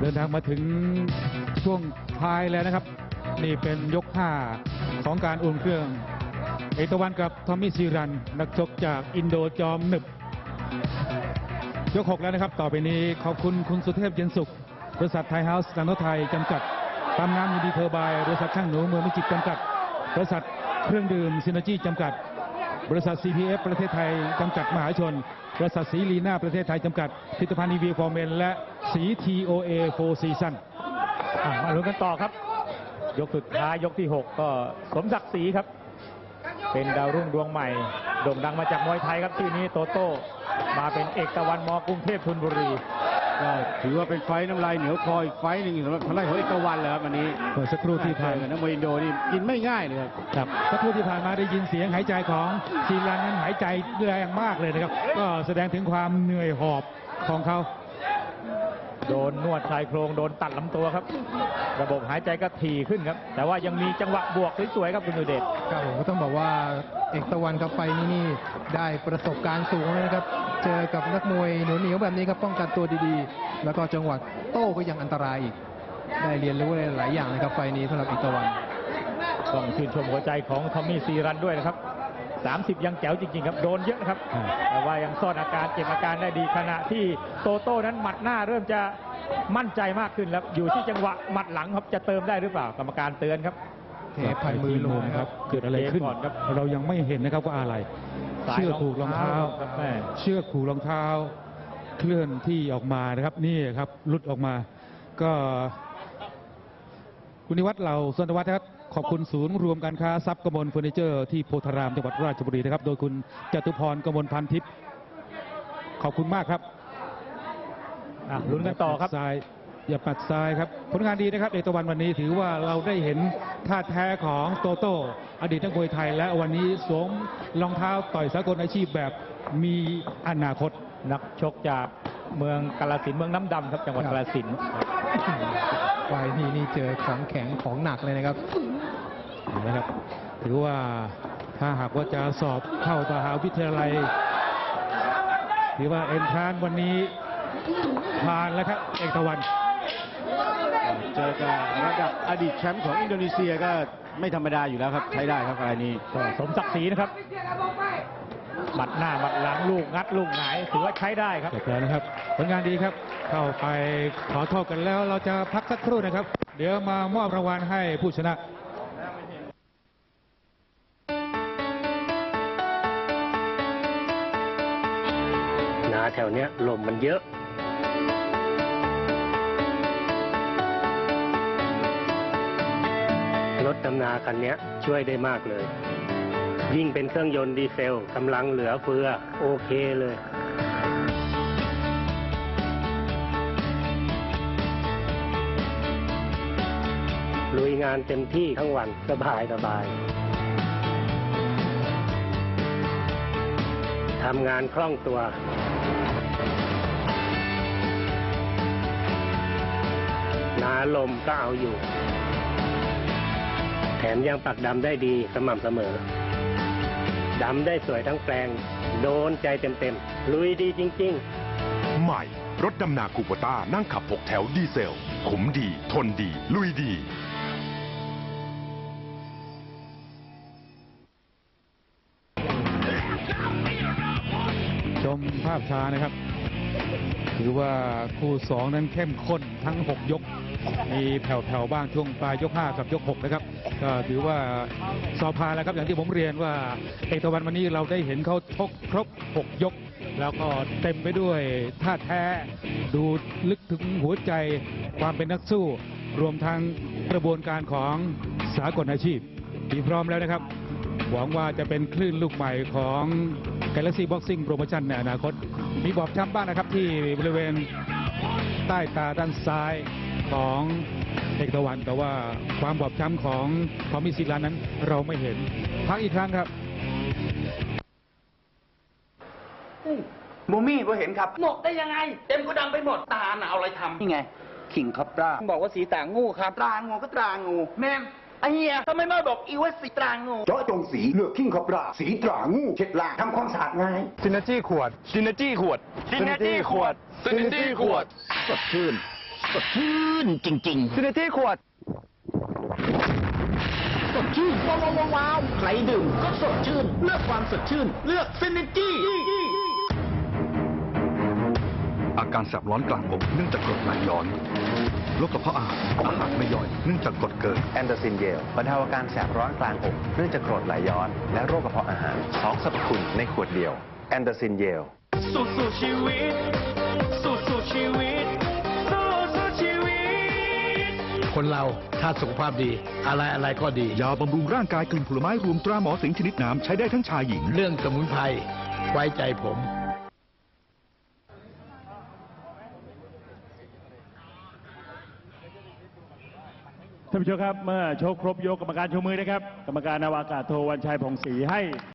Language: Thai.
เดินทางมาถึงช่วงท้ายแล้วนะครับ นี่เป็นยก 5 ของการอุ่นเครื่อง เอกตะวันกับทอมมี่ซีรัน นักชกจากอินโดจอมหนึบ ยก 6 แล้วนะครับ ต่อไปนี้ขอบคุณคุณสุเทพเย็นสุข บริษัทไทยเฮาส์สังโนไทยจำกัดตามน้ำยินดีเทอร์บายบริษัทช่างหนูเมืองมิจิตจำกัด บริษัทเครื่องดื่มซินเนจีจำกัด บริษัท CPF ประเทศไทยจำกัดมหาชน บริษัทสีลีน่าประเทศไทยจำกัดผลิตภัณฑ์อีวีฟอร์เมนและสี TOA 4 Season อ่นมาลุ้นกันต่อครับ ยกสุดท้ายยกที่ 6 ก็สมศักดิ์ศรีครับ เป็นดาวรุ่งดวงใหม่โด่งดังมาจากมวยไทยครับชื่อนี้โตโต้มาเป็นเอกตะวันมกรุงเทพธนบุรี ก็ถือว่าเป็นไฟน้ำลายเหนียวคอยไฟหนึ่งสำหรับทางด้านของเอกวันเลยครับวันนี้เปิดสักครู่ที่ผ่านเจอกับนักมวยอินโดนี่กินไม่ง่ายเลยครับครับสักครู่ที่ผ่านมาได้ยินเสียงหายใจของซีรันนั้นหายใจแรงมากเลยนะครับ ก็แสดงถึงความเหนื่อยหอบของเขา โดนนวดชายโครงโดนตัดลำตัวครับ ระบบหายใจก็ถี่ขึ้นครับ แต่ว่ายังมีจังหวะบวกสวยๆครับคุณสุเดชครับผมก็ต้องบอกว่าเอกตะวันกับไฟนี่นี่ได้ประสบการณ์สูงแล้วนะครับ เจอกับนักมวยเหนียวๆแบบนี้ครับป้องกันตัวดีๆ แล้วก็จังหวะโต้ก็ยังอันตรายอีก ได้เรียนรู้อะไรหลายอย่างนะครับไฟนี้สำหรับเอกตะวันต้องชื่นชมหัวใจของทอมมี่ซีรันด้วยนะครับ 30 ยังแจ๋วจริงๆครับโดนเยอะนะครับอ่าแต่ว่ายังซ่อนอาการเก็บอาการได้ดีขณะที่โตโต้นั้นหมัดหน้าเริ่มจะมั่นใจมากขึ้นแล้วอยู่ที่จังหวะหมัดหลังครับจะเติมได้หรือเปล่ากรรมการเตือนครับเทพันมือลงนะนะคครัรับบเกิดอะไรขึ้นเกมก่อนครับเรายังไม่เห็นนะครับว่าอะไรสายเชือกผูกรองเท้าครับแม่เชือกผูกรองเท้า เคลื่อนที่ออกมานะครับ นี่ครับหลุดออกมา ก็ คุณนิวัฒน์เราสวนวัฒน์นะครับขอบคุณศูนย์รวมการค้าทรัพย์กมลเฟอร์นิเจอร์ที่โพธารามจังหวัดราชบุรีนะครับ โดยคุณจตุพรกมลพันทิพย์ขอบคุณมากครับอะลุ้นกันต่อครับซ้ายอย่าปัดซ้ายครับ ผลงานดีนะครับเอกตะวันวันนี้ถือว่าเราได้เห็นท่าแท้ของโตโต้อดีตนักมวยไทย และวันนี้สวมรองเท้าต่อยสากลอาชีพแบบมีอนาคตนักชกจาก เมืองกาลสินธุ์เมืองน้ำดำครับจังหวัดครับกาลสินธุ์ไฟนี่นี่เจอของแข็งของหนักเลยนะครับนะครับถือว่าถ้าหากว่าจะสอบเข้ามหาวิทยาลัยถือว่าเอ็นทรานวันนี้ผ่านแล้วครับเอกตะวันเจอกับระดับอดีตแชมป์ของอินโดนีเซียก็ไม่ธรรมดาอยู่แล้วครับ ใช้ได้ครับรายนี้ก็สมศักดิ์ศรีนะครับ หมัดหน้าหมัดหลังลูกงัดลูกหงายถือว่าใช้ได้ครับจบแล้วนะครับผลงานดีครับ เข้าไปขอโทษกันแล้วเราจะพักสักครู่นะครับ เดี๋ยวมามอบรางวัลให้ผู้ชนะนาแถวเนี้ยลมมันเยอะรถดำนาคันเนี้ยช่วยได้มากเลย ยิ่งเป็นเครื่องยนต์ดีเซลกำลังเหลือเฟือโอเคเลยลุยงานเต็มที่ทั้งวันสบายสบายทำงานคล่องตัว นาลมก็เอาอยู่ แถมยังปักดำได้ดีสม่ำเสมอ ดำได้สวยทั้งแปลง โดนใจเต็มๆ ลุยดีจริง ๆ ใหม่ รถดำนาคูโบต้านั่งขับ 6 แถวดีเซลขุมดี ทนดี ลุยดีชมภาพช้านะครับ ถือว่าคู่สองนั้นเข้มข้นทั้ง 6 ยก มีแผ่วๆบ้างช่วงปลายยก 5 กับยก 6 นะครับ ก็ถือว่าสอบพานแล้วครับอย่างที่ผมเรียนว่าเอกตะวันวันนี้เราได้เห็นเขาชกครบ 6 ยก แล้วก็เต็มไปด้วยท่าแท้ดูลึกถึงหัวใจความเป็นนักสู้ รวมทั้งกระบวนการของสากลอาชีพมีพร้อมแล้วนะครับ หวังว่าจะเป็นคลื่นลูกใหม่ของ Galaxy Boxing Promotion ในอนาคต มีบอบช้ำบ้างนะครับที่บริเวณใต้ตาด้านซ้าย ของเอกตะวัน แต่ว่าความบอบช้ำของทอมมี่ซิลานั้นเราไม่เห็น พักอีกครั้งครับโมมี่พอเห็นครับหมดได้ยังไง เต็มกระดังไปหมดตาน่ะเอาอะไรทำนี่ไงขิงครับตราบอกว่าสีต่างงูครับตรางูก็ตรางูแม่มไอ้เหี้ยทำไมไม่บอกอีว่าสีตรางูเจาะจงสีเลือกคิงคอบราสีตรางูเช็ดล้างทำความสะอาดง่ายซินเนจี้ขวดซินเนจี้ขวดซินเนจี้ขวดซินเนจี้ขวดสดชื่น สดชื่นจริง ๆ ซินเต้ขวด สดชื่นว้าวว้าวว้าวใครดื่มก็สดชื่น เลือกความสดชื่น เลือกซินจี้ อาการแสบร้อนกลางอกเนื่องจากกรดไหลย้อนโรคกระเพาะอาหารอาหารไม่ย่อย เนื่องจากกรดเกิน แอนโดซินเยลบรรเทาอาการแสบร้อนกลางอกเนื่องจากกรดไหลย้อน และโรคกระเพาะอาหารสองสรรพคุณในขวดเดียว แอนโดซินเยล สู้สู้ชีวิต คนเราถ้าสุขภาพดี อะไรอะไรก็ดี ยาบำรุงร่างกายกลิ่นผลไม้รวมตราหมอสิงชนิดน้ำใช้ได้ทั้งชายหญิง เรื่องสมุนไพรไว้ใจผม ท่านผู้ชมครับ เมื่อโชคครบยกกรรมการชูมือนะครับ กรรมการนาวากาศโทวันชัยผ่องศรีให้